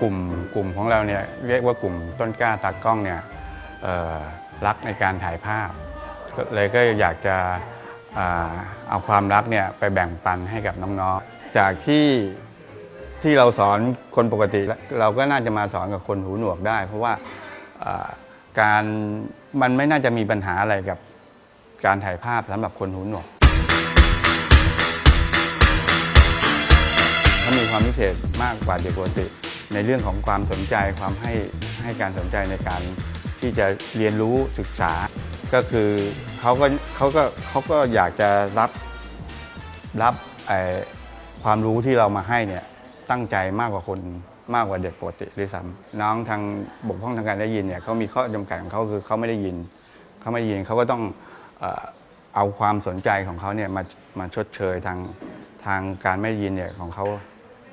กลุ่มกลุ่มของเราเนี่ยเรียกว่ากลุ่มต้นกล้าตากล้องเนี่ยรักในการถ่ายภาพ เลยก็อยากจะเอาความรักเนี่ยไปแบ่งปันให้กับน้องๆ จากที่ที่เราสอนคนปกติแล้วเราก็น่าจะมาสอนกับคนหูหนวกได้ เพราะว่าอ่าการมันไม่น่าจะมีปัญหาอะไรกับการถ่ายภาพสำหรับคนหูหนวกเขามีความพิเศษมากกว่าเด็กปกติ ในเรื่องของความสนใจความให้ให้การสนใจในการที่จะเรียนรู้ศึกษา ก็คือเขาก็เขาก็เขาก็อยากจะรับรับความรู้ที่เรามาให้เนี่ยตั้งใจมากกว่าคนมากกว่าเด็กปกติด้วยซ้ำน้องทางบกพร่องทางการได้ยินเนี่ยเขามีข้อจำกัดของเขาคือเขาไม่ได้ยินเขาไม่ได้ยินเขาก็ต้องเอาความสนใจของเขาเนี่ยมามาชดเชยทางทางการไม่ได้ยินเนี่ยของเขา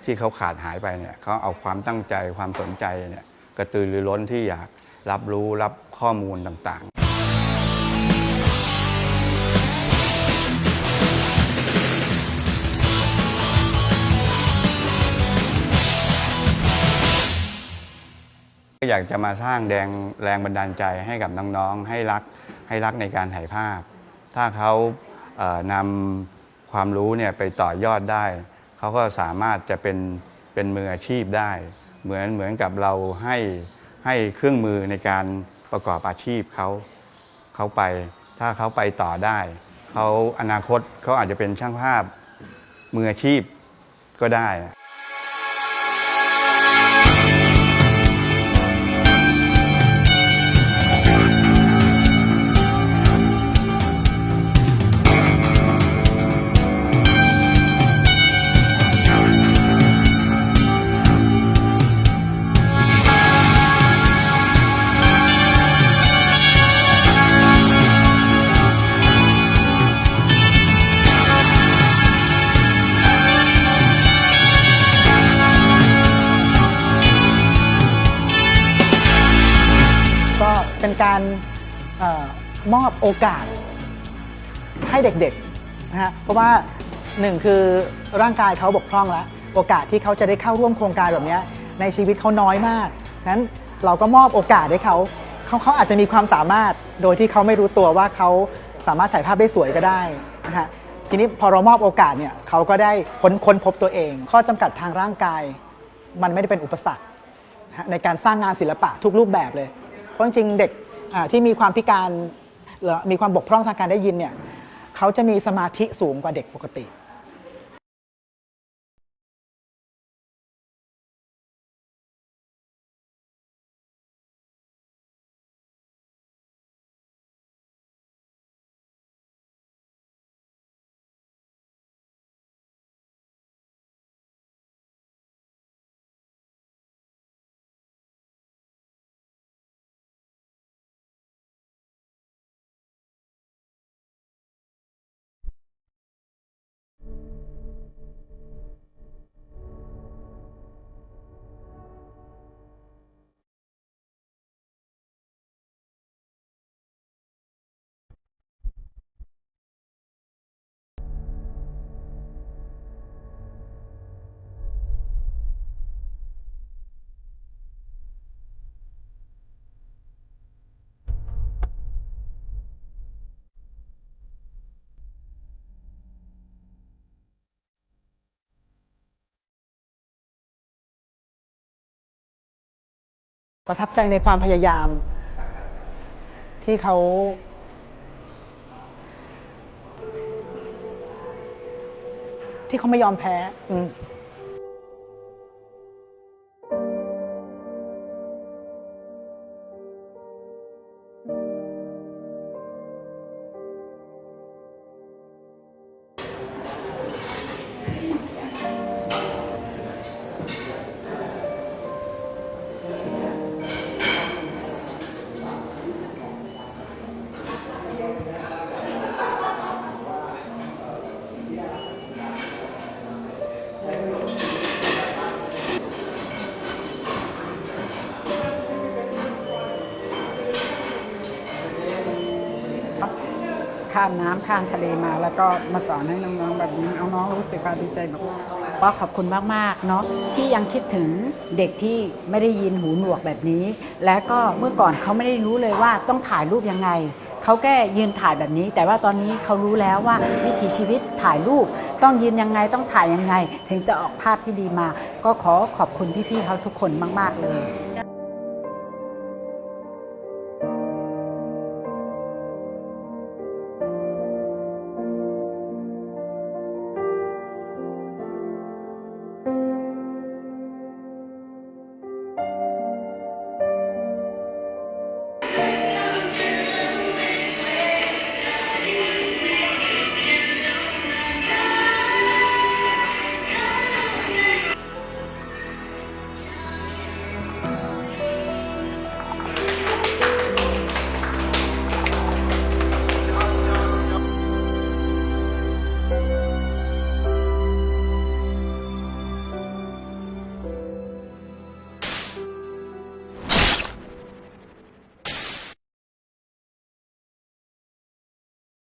ที่เขาขาดหายไปเนี่ยเขาเอาความตั้งใจความสนใจเนี่ยกระตือรือร้นที่อยากรับรู้รับข้อมูลต่างๆก็อยากจะมาสร้างแรงแรงบันดาลใจให้กับน้องๆ ให้รักให้รักในการถ่ายภาพ ถ้าเขานำความรู้เนี่ยไปต่อยอดได้ เขาก็สามารถจะเป็นเป็นมืออาชีพได้ เหมือนเหมือนกับเราให้ให้เครื่องมือในการประกอบอาชีพเขาเขาไป ถ้าเขาไปต่อได้เขาอนาคตเขาอาจจะเป็นช่างภาพมืออาชีพก็ได้ เป็นการออมอบโอกาสให้เด็กๆนะฮะเพราะว่าหนึ่งคือร่างกายเขาบกพร่องแล้ว โอกาสที่เขาจะได้เข้าร่วมโครงการแบบนี้ในชีวิตเขาน้อยมากนั้นเราก็มอบโอกาสให้เขาเขาเขาอาจจะมีความสามารถโดยที่เขาไม่รู้ตัวว่าเขาสามารถถ่ายภาพได้สวยก็ได้นะฮะทีนี้พอเรามอบโอกาสเนี่ยเขาก็ได้ค้นค้นพบตัวเอง ข้อจำกัดทางร่างกาย มันไม่ได้เป็นอุปสรรคในการสร้างงานศิลปะทุกรูปแบบเลย เพราะจริงๆเด็กที่มีความพิการหรือมีความบกพร่องทางการได้ยินเนี่ยเขาจะมีสมาธิสูงกว่าเด็กปกติ ประทับใจในความพยายาม ที่เขา ที่เขาไม่ยอมแพ้ อืม ข้ามน้ำข้ามทะเลมา แล้วก็มาสอนให้น้องๆแบบนี้น้องๆรู้สึกว่าดีใจมากก็ขอบคุณมากๆเนาะที่ยังคิดถึงเด็กที่ไม่ได้ยินหูหนวกแบบนี้ และก็เมื่อก่อนเขาไม่ได้รู้เลยว่าต้องถ่ายรูปยังไงเขาแค่ยืนถ่ายแบบนี้ แต่ว่าตอนนี้เขารู้แล้วว่าวิถีชีวิตถ่ายรูป ต้องยืนยังไงต้องถ่ายยังไง ถึงจะออกภาพที่ดีมา ก็ขอขอบคุณพี่ๆเขาทุกคนมาก ๆเลย